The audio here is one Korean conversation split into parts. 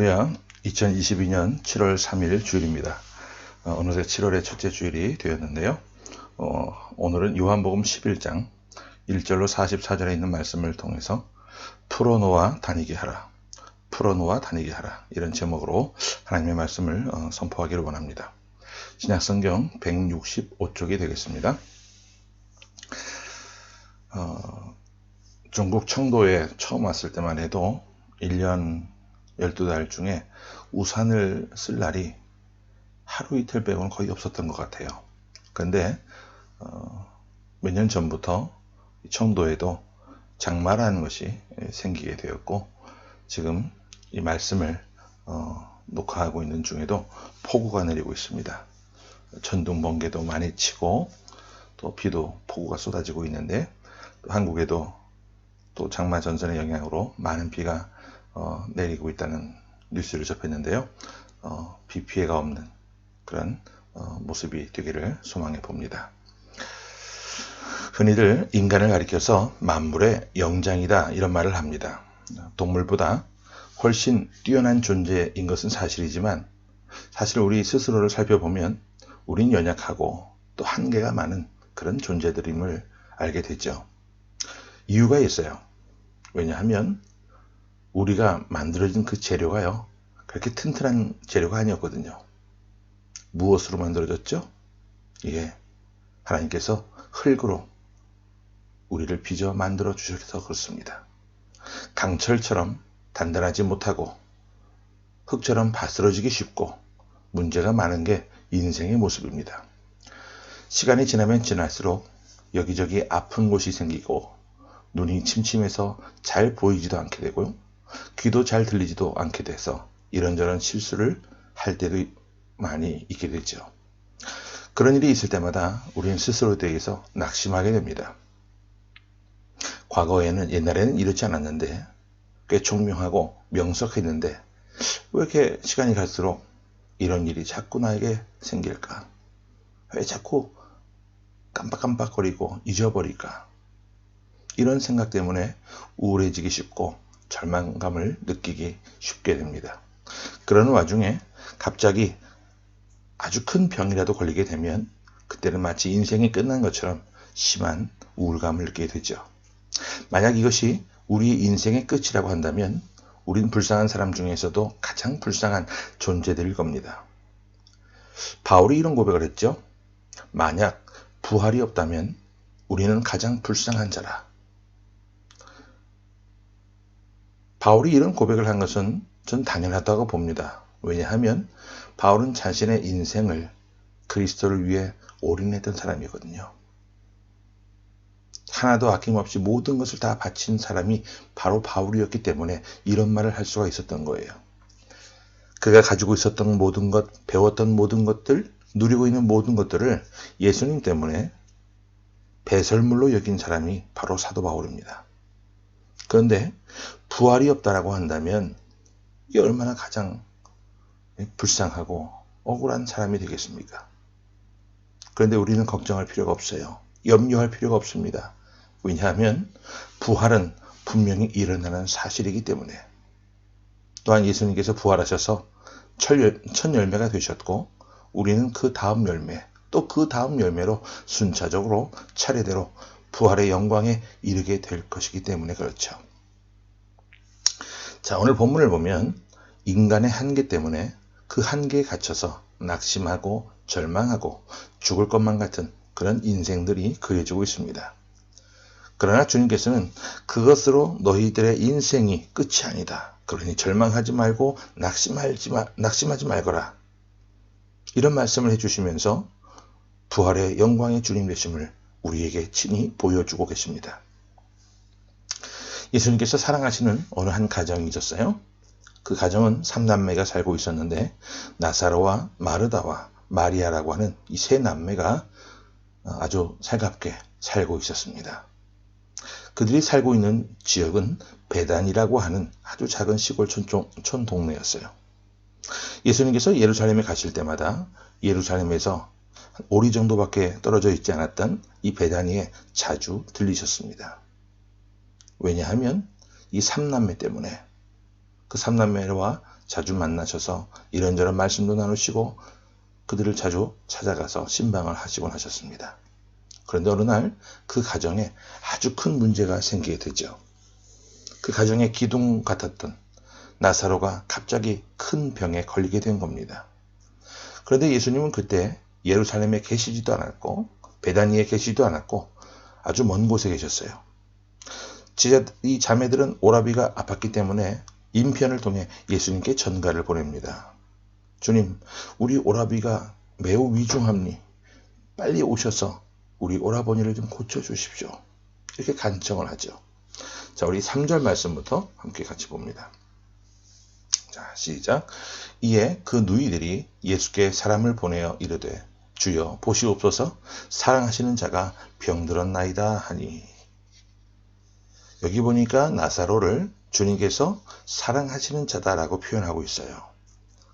할렐루야 2022년 7월 3일 주일입니다. 어, 어느새 7월의 첫째 주일이 되었는데요. 어, 오늘은 요한복음 11장 1절로 44절에 있는 말씀을 통해서 풀어놓아 다니게 하라. 풀어놓아 다니게 하라. 이런 제목으로 하나님의 말씀을 어, 선포하기를 원합니다. 신약성경 165쪽이 되겠습니다. 어, 중국 청도에 처음 왔을 때만 해도 1년 12달 중에 우산을 쓸 날이 하루 이틀 빼고는 거의 없었던 것 같아요. 근데 어, 몇 년 전부터 청도에도 장마라는 것이 생기게 되었고 지금 이 말씀을 어, 녹화하고 있는 중에도 폭우가 내리고 있습니다. 천둥 번개도 많이 치고 또 비도 폭우가 쏟아지고 있는데 또 한국에도 또 장마 전선의 영향으로 많은 비가 어, 내리고 있다는 뉴스를 접했는데요. 어, 비 피해가 없는 그런 어, 모습이 되기를 소망해 봅니다. 흔히들 인간을 가리켜서 만물의 영장이다 이런 말을 합니다. 동물보다 훨씬 뛰어난 존재인 것은 사실이지만 사실 우리 스스로를 살펴보면 우린 연약하고 또 한계가 많은 그런 존재들임을 알게 되죠. 이유가 있어요. 왜냐하면 우리가 만들어진 그 재료가요. 그렇게 튼튼한 재료가 아니었거든요. 무엇으로 만들어졌죠? 예. 하나님께서 흙으로 우리를 빚어 만들어 주셔서 그렇습니다. 강철처럼 단단하지 못하고 흙처럼 바스러지기 쉽고 문제가 많은 게 인생의 모습입니다. 시간이 지나면 지날수록 여기저기 아픈 곳이 생기고 눈이 침침해서 잘 보이지도 않게 되고요. 귀도 잘 들리지도 않게 돼서 이런저런 실수를 할 때도 많이 있게 되죠. 그런 일이 있을 때마다 우리는 스스로에 대해서 낙심하게 됩니다. 과거에는 옛날에는 이렇지 않았는데 꽤 총명하고 명석했는데 왜 이렇게 시간이 갈수록 이런 일이 자꾸 나에게 생길까? 왜 자꾸 깜빡깜빡거리고 잊어버릴까? 이런 생각 때문에 우울해지기 쉽고 절망감을 느끼기 쉽게 됩니다. 그러는 와중에 갑자기 아주 큰 병이라도 걸리게 되면 그때는 마치 인생이 끝난 것처럼 심한 우울감을 느끼게 되죠. 만약 이것이 우리 인생의 끝이라고 한다면 우린 불쌍한 사람 중에서도 가장 불쌍한 존재들일 겁니다. 바울이 이런 고백을 했죠. 만약 부활이 없다면 우리는 가장 불쌍한 자라. 바울이 이런 고백을 한 것은 전 당연하다고 봅니다. 왜냐하면 바울은 자신의 인생을 그리스도를 위해 올인했던 사람이거든요. 하나도 아낌없이 모든 것을 다 바친 사람이 바로 바울이었기 때문에 이런 말을 할 수가 있었던 거예요. 그가 가지고 있었던 모든 것, 배웠던 모든 것들, 누리고 있는 모든 것들을 예수님 때문에 배설물로 여긴 사람이 바로 사도 바울입니다. 그런데 부활이 없다라고 한다면 이게 얼마나 가장 불쌍하고 억울한 사람이 되겠습니까? 그런데 우리는 걱정할 필요가 없어요. 염려할 필요가 없습니다. 왜냐하면 부활은 분명히 일어나는 사실이기 때문에 또한 예수님께서 부활하셔서 첫 열매가 되셨고 우리는 그 다음 열매 또 그 다음 열매로 순차적으로 차례대로 부활의 영광에 이르게 될 것이기 때문에 그렇죠. 자, 오늘 본문을 보면 인간의 한계 때문에 그 한계에 갇혀서 낙심하고 절망하고 죽을 것만 같은 그런 인생들이 그려지고 있습니다. 그러나 주님께서는 그것으로 너희들의 인생이 끝이 아니다. 그러니 절망하지 말고 낙심하지, 마, 낙심하지 말거라. 이런 말씀을 해주시면서 부활의 영광의 주님 되심을 우리에게 친히 보여주고 계십니다. 예수님께서 사랑하시는 어느 한 가정이 있었어요. 그 가정은 삼남매가 살고 있었는데 나사로와 마르다와 마리아라고 하는 이 세 남매가 아주 살갑게 살고 있었습니다. 그들이 살고 있는 지역은 베단이라고 하는 아주 작은 시골 촌, 촌 동네였어요. 예수님께서 예루살렘에 가실 때마다 예루살렘에서 오리 정도밖에 떨어져 있지 않았던 이 베다니에 자주 들리셨습니다. 왜냐하면 이 삼남매 때문에 그 삼남매와 자주 만나셔서 이런저런 말씀도 나누시고 그들을 자주 찾아가서 신방을 하시곤 하셨습니다. 그런데 어느 날 그 가정에 아주 큰 문제가 생기게 되죠. 그 가정의 기둥 같았던 나사로가 갑자기 큰 병에 걸리게 된 겁니다. 그런데 예수님은 그때 예루살렘에 계시지도 않았고 베다니에 계시지도 않았고 아주 먼 곳에 계셨어요. 이 자매들은 오라비가 아팠기 때문에 인편을 통해 예수님께 전가를 보냅니다. 주님, 우리 오라비가 매우 위중합니. 빨리 오셔서 우리 오라버니를 좀 고쳐주십시오. 이렇게 간청을 하죠. 자, 우리 3절 말씀부터 함께 같이 봅니다. 자, 시작. 이에 그 누이들이 예수께 사람을 보내어 이르되 주여 보시옵소서 사랑하시는 자가 병들었나이다 하니 여기 보니까 나사로를 주님께서 사랑하시는 자다라고 표현하고 있어요.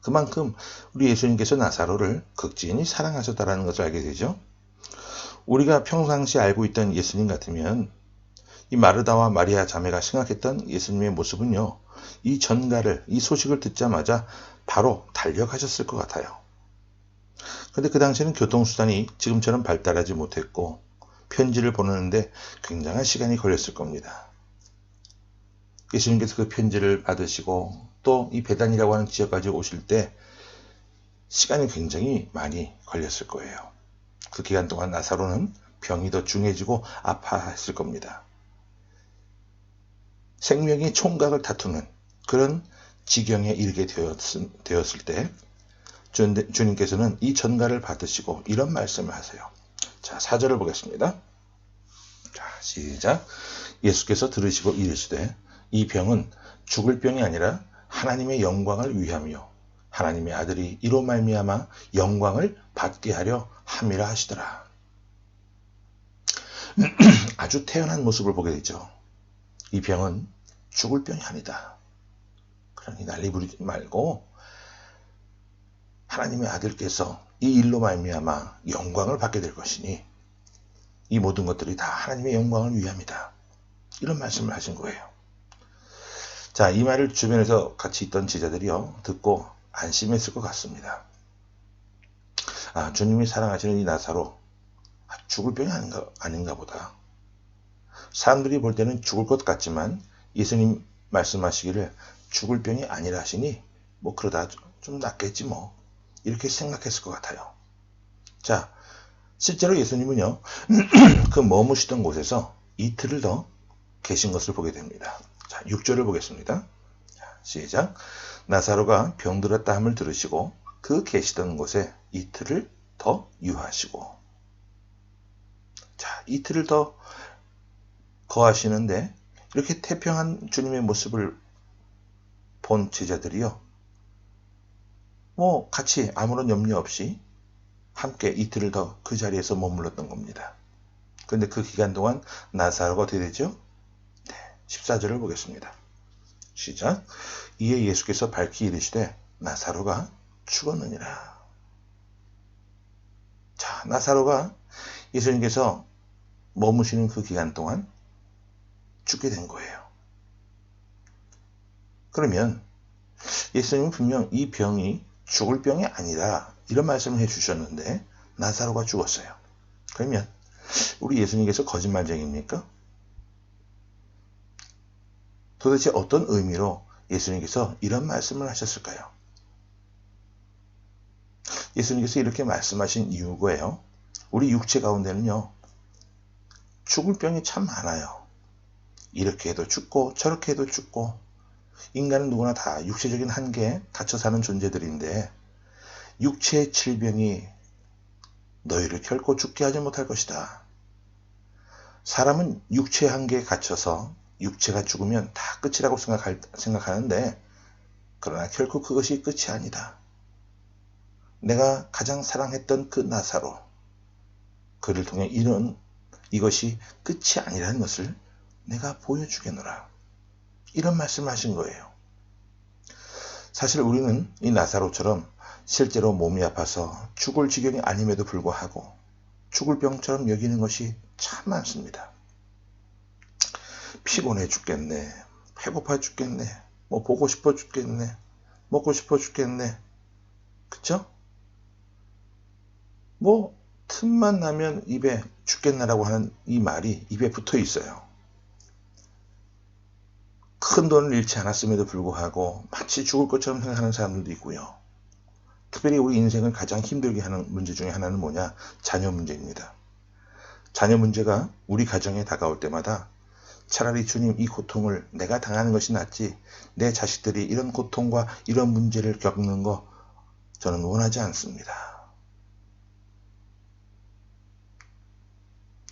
그만큼 우리 예수님께서 나사로를 극진히 사랑하셨다라는 것을 알게 되죠. 우리가 평상시 알고 있던 예수님 같으면 이 마르다와 마리아 자매가 생각했던 예수님의 모습은요. 이 전가를 이 소식을 듣자마자 바로 달려가셨을 것 같아요. 근데 그 당시에는 교통수단이 지금처럼 발달하지 못했고 편지를 보내는데 굉장한 시간이 걸렸을 겁니다. 예수님께서 그 편지를 받으시고 또 이 배단이라고 하는 지역까지 오실 때 시간이 굉장히 많이 걸렸을 거예요. 그 기간 동안 나사로는 병이 더 중해지고 아파했을 겁니다. 생명이 총각을 다투는 그런 지경에 이르게 되었을, 때 주님께서는 이 전가를 받으시고 이런 말씀을 하세요. 자, 사절을 보겠습니다. 자, 시작. 예수께서 들으시고 이르시되 이 병은 죽을 병이 아니라 하나님의 영광을 위함이요 하나님의 아들이 이로 말미암아 영광을 받게 하려 함이라 하시더라. 아주 태연한 모습을 보게 되죠. 이 병은 죽을 병이 아니다. 그러니 난리 부리지 말고 하나님의 아들께서 이 일로 말미암아 영광을 받게 될 것이니 이 모든 것들이 다 하나님의 영광을 위함이다. 이런 말씀을 하신 거예요. 자, 이 말을 주변에서 같이 있던 제자들이요, 듣고 안심했을 것 같습니다. 아, 주님이 사랑하시는 이 나사로, 아, 죽을 병이 아닌가, 아닌가 보다. 사람들이 볼 때는 죽을 것 같지만, 예수님 말씀하시기를 죽을 병이 아니라 하시니, 뭐 그러다 좀 낫겠지 뭐. 이렇게 생각했을 것 같아요. 자, 실제로 예수님은요, 그 머무시던 곳에서 이틀을 더 계신 것을 보게 됩니다. 자, 6절을 보겠습니다. 자, 시작. 나사로가 병들었다 함을 들으시고 그 계시던 곳에 이틀을 더 유하시고 자, 이틀을 더 거하시는데 이렇게 태평한 주님의 모습을 본 제자들이요. 뭐 같이 아무런 염려 없이 함께 이틀을 더 그 자리에서 머물렀던 겁니다. 그런데 그 기간 동안 나사로가 어떻게 되죠? 14절을 보겠습니다. 시작. 이에 예수께서 밝히 이르시되 나사로가 죽었느니라. 자, 나사로가 예수님께서 머무시는 그 기간 동안 죽게 된 거예요. 그러면 예수님은 분명 이 병이 죽을 병이 아니라 이런 말씀을 해 주셨는데 나사로가 죽었어요. 그러면 우리 예수님께서 거짓말쟁입니까? 도대체 어떤 의미로 예수님께서 이런 말씀을 하셨을까요? 예수님께서 이렇게 말씀하신 이유가요. 우리 육체 가운데는요. 죽을 병이 참 많아요. 이렇게 해도 죽고 저렇게 해도 죽고 인간은 누구나 다 육체적인 한계에 갇혀 사는 존재들인데 육체의 질병이 너희를 결코 죽게 하지 못할 것이다. 사람은 육체의 한계에 갇혀서 육체가 죽으면 다 끝이라고 생각할, 생각하는데 그러나 결코 그것이 끝이 아니다. 내가 가장 사랑했던 그 나사로 그를 통해 이런 이것이 끝이 아니라는 것을 내가 보여주겠노라. 이런 말씀을 하신 거예요. 사실 우리는 이 나사로처럼 실제로 몸이 아파서 죽을 지경이 아님에도 불구하고 죽을 병처럼 여기는 것이 참 많습니다. 피곤해 죽겠네. 배고파 죽겠네. 뭐 보고 싶어 죽겠네. 먹고 싶어 죽겠네. 그쵸? 뭐 틈만 나면 입에 죽겠나라고 하는 이 말이 입에 붙어 있어요. 큰 돈을 잃지 않았음에도 불구하고 마치 죽을 것처럼 생각하는 사람들도 있고요. 특별히 우리 인생을 가장 힘들게 하는 문제 중에 하나는 뭐냐? 자녀 문제입니다. 자녀 문제가 우리 가정에 다가올 때마다 차라리 주님 이 고통을 내가 당하는 것이 낫지 내 자식들이 이런 고통과 이런 문제를 겪는 거 저는 원하지 않습니다.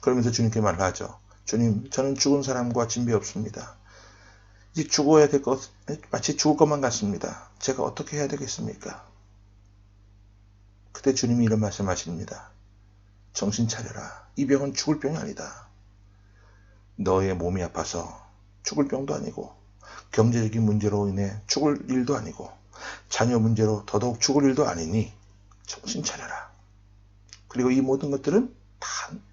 그러면서 주님께 말하죠. 주님, 저는 죽은 사람과 진배 없습니다. 이제 죽어야 될 것, 마치 죽을 것만 같습니다. 제가 어떻게 해야 되겠습니까? 그때 주님이 이런 말씀 하십니다. 정신 차려라. 이 병은 죽을 병이 아니다. 너의 몸이 아파서 죽을 병도 아니고 경제적인 문제로 인해 죽을 일도 아니고 자녀 문제로 더더욱 죽을 일도 아니니 정신 차려라. 그리고 이 모든 것들은 다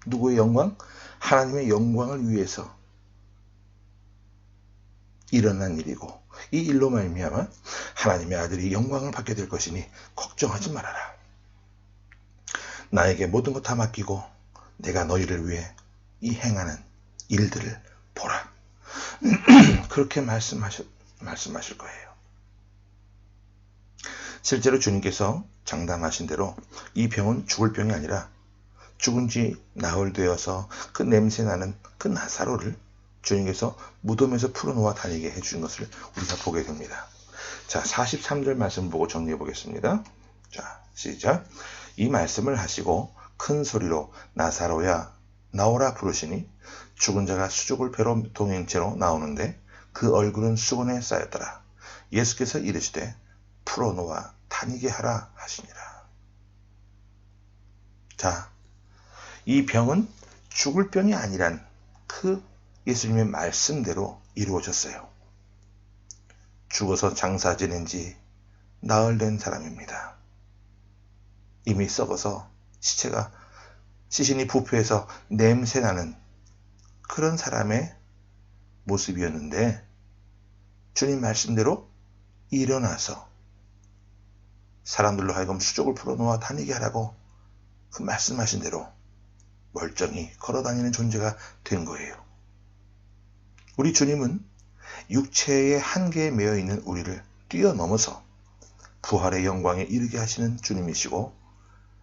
누구의 영광? 하나님의 영광을 위해서 일어난 일이고 이 일로 말미암아 하나님의 아들이 영광을 받게 될 것이니 걱정하지 말아라. 나에게 모든 것 다 맡기고 내가 너희를 위해 이 행하는 일들을 보라. 그렇게 말씀하실, 말씀하실 거예요. 실제로 주님께서 장담하신 대로 이 병은 죽을 병이 아니라 죽은 지 나흘 되어서 그 냄새 나는 그 나사로를 주님께서 무덤에서 풀어놓아 다니게 해주신 것을 우리가 보게 됩니다. 자, 43절 말씀 보고 정리해 보겠습니다. 자, 시작. 이 말씀을 하시고 큰 소리로 나사로야 나오라 부르시니 죽은 자가 수족을 배로 동행체로 나오는데 그 얼굴은 수건에 쌓였더라. 예수께서 이르시되 풀어놓아 다니게 하라 하시니라. 자, 이 병은 죽을 병이 아니란 그 예수님의 말씀대로 이루어졌어요. 죽어서 장사 지낸 지 나흘 된 사람입니다. 이미 썩어서 시체가 시신이 부패해서 냄새나는 그런 사람의 모습이었는데 주님 말씀대로 일어나서 사람들로 하여금 수족을 풀어놓아 다니게 하라고 그 말씀하신 대로 멀쩡히 걸어다니는 존재가 된 거예요. 우리 주님은 육체의 한계에 매여 있는 우리를 뛰어넘어서 부활의 영광에 이르게 하시는 주님이시고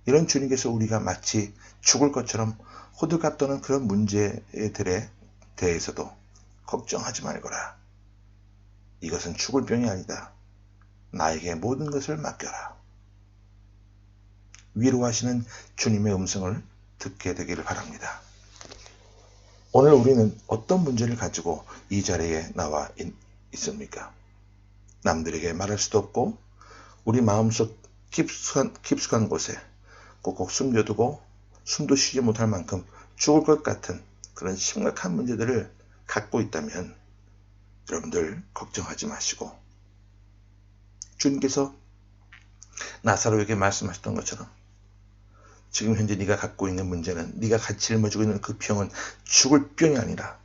이런 주님께서 우리가 마치 죽을 것처럼 호들갑 떠는 그런 문제들에 대해서도 걱정하지 말거라. 이것은 죽을 병이 아니다. 나에게 모든 것을 맡겨라. 위로하시는 주님의 음성을 듣게 되기를 바랍니다. 오늘 우리는 어떤 문제를 가지고 이 자리에 나와 있, 습니까? 남들에게 말할 수도 없고 우리 마음속 깊숙한, 깊숙한 곳에 꼭꼭 숨겨두고 숨도 쉬지 못할 만큼 죽을 것 같은 그런 심각한 문제들을 갖고 있다면 여러분들 걱정하지 마시고 주님께서 나사로에게 말씀하셨던 것처럼 지금 현재 네가 갖고 있는 문제는 네가 같이 짊어지고 있는 그 병은 죽을 병이 아니라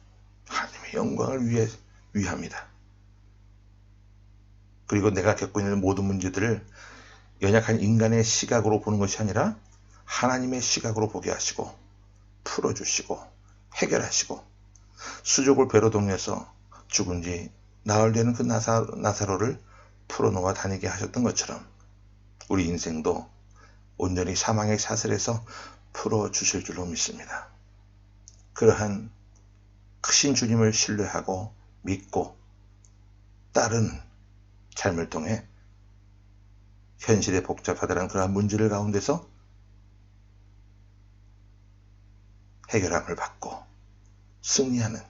하나님의 영광을 위해 위합니다. 그리고 내가 겪고 있는 모든 문제들을 연약한 인간의 시각으로 보는 것이 아니라 하나님의 시각으로 보게 하시고 풀어주시고 해결하시고 수족을 배로 동해서 죽은 지 나흘 되는 그 나사, 나사로를 풀어놓아 다니게 하셨던 것처럼 우리 인생도 온전히 사망의 사슬에서 풀어주실 줄로 믿습니다. 그러한 크신 주님을 신뢰하고 믿고 따르는 삶을 통해 현실의 복잡하다는 그러한 문제를 가운데서 해결함을 받고 승리하는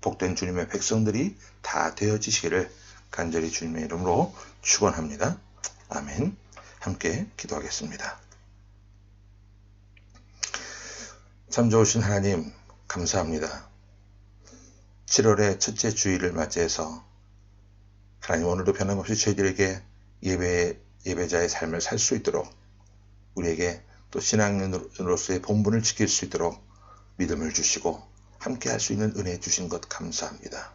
복된 주님의 백성들이 다 되어지시기를 간절히 주님의 이름으로 축원합니다. 아멘. 함께 기도하겠습니다. 참 좋으신 하나님 감사합니다. 7월의 첫째 주일을 맞이해서 하나님 오늘도 변함없이 저희들에게 예배 예배자의 삶을 살 수 있도록 우리에게 또 신앙인으로서의 본분을 지킬 수 있도록 믿음을 주시고 함께 할 수 있는 은혜 주신 것 감사합니다.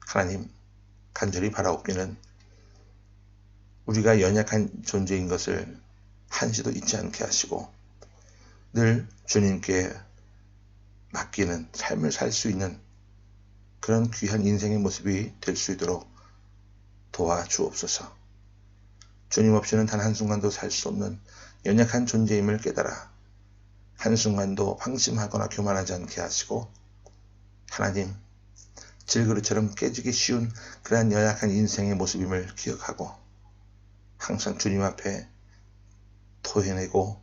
하나님 간절히 바라옵기는 우리가 연약한 존재인 것을 한시도 잊지 않게 하시고 늘 주님께 맡기는 삶을 살 수 있는 그런 귀한 인생의 모습이 될 수 있도록 도와주옵소서. 주님 없이는 단 한순간도 살 수 없는 연약한 존재임을 깨달아 한순간도 방심하거나 교만하지 않게 하시고 하나님 질그릇처럼 깨지기 쉬운 그러한 연약한 인생의 모습임을 기억하고 항상 주님 앞에 토해내고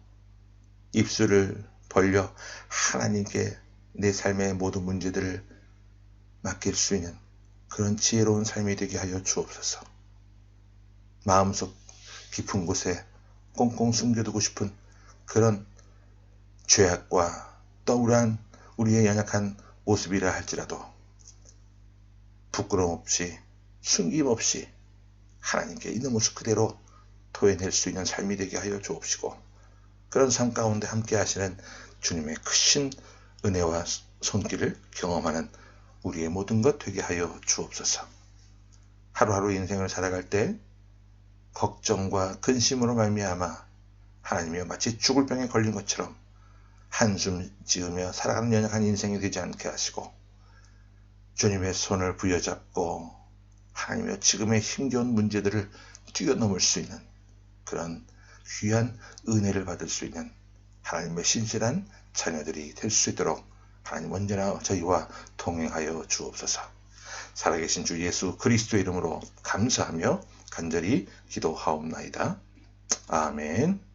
입술을 벌려 하나님께 내 삶의 모든 문제들을 맡길 수 있는 그런 지혜로운 삶이 되게 하여 주옵소서. 마음속 깊은 곳에 꽁꽁 숨겨두고 싶은 그런 죄악과 떠우란 우리의 연약한 모습이라 할지라도 부끄러움 없이 숨김 없이 하나님께 있는 모습 그대로 토해낼 수 있는 삶이 되게 하여 주옵시고 그런 삶 가운데 함께 하시는 주님의 크신 은혜와 손길을 경험하는 우리의 모든 것 되게 하여 주옵소서. 하루하루 인생을 살아갈 때 걱정과 근심으로 말미암아 하나님이여 마치 죽을 병에 걸린 것처럼 한숨 지으며 살아가는 연약한 인생이 되지 않게 하시고 주님의 손을 부여잡고 하나님의 지금의 힘겨운 문제들을 뛰어넘을 수 있는 그런 귀한 은혜를 받을 수 있는 하나님의 신실한 자녀들이 될 수 있도록 하나님 언제나 저희와 동행하여 주옵소서. 살아계신 주 예수 그리스도 이름으로 감사하며 간절히 기도하옵나이다. 아멘.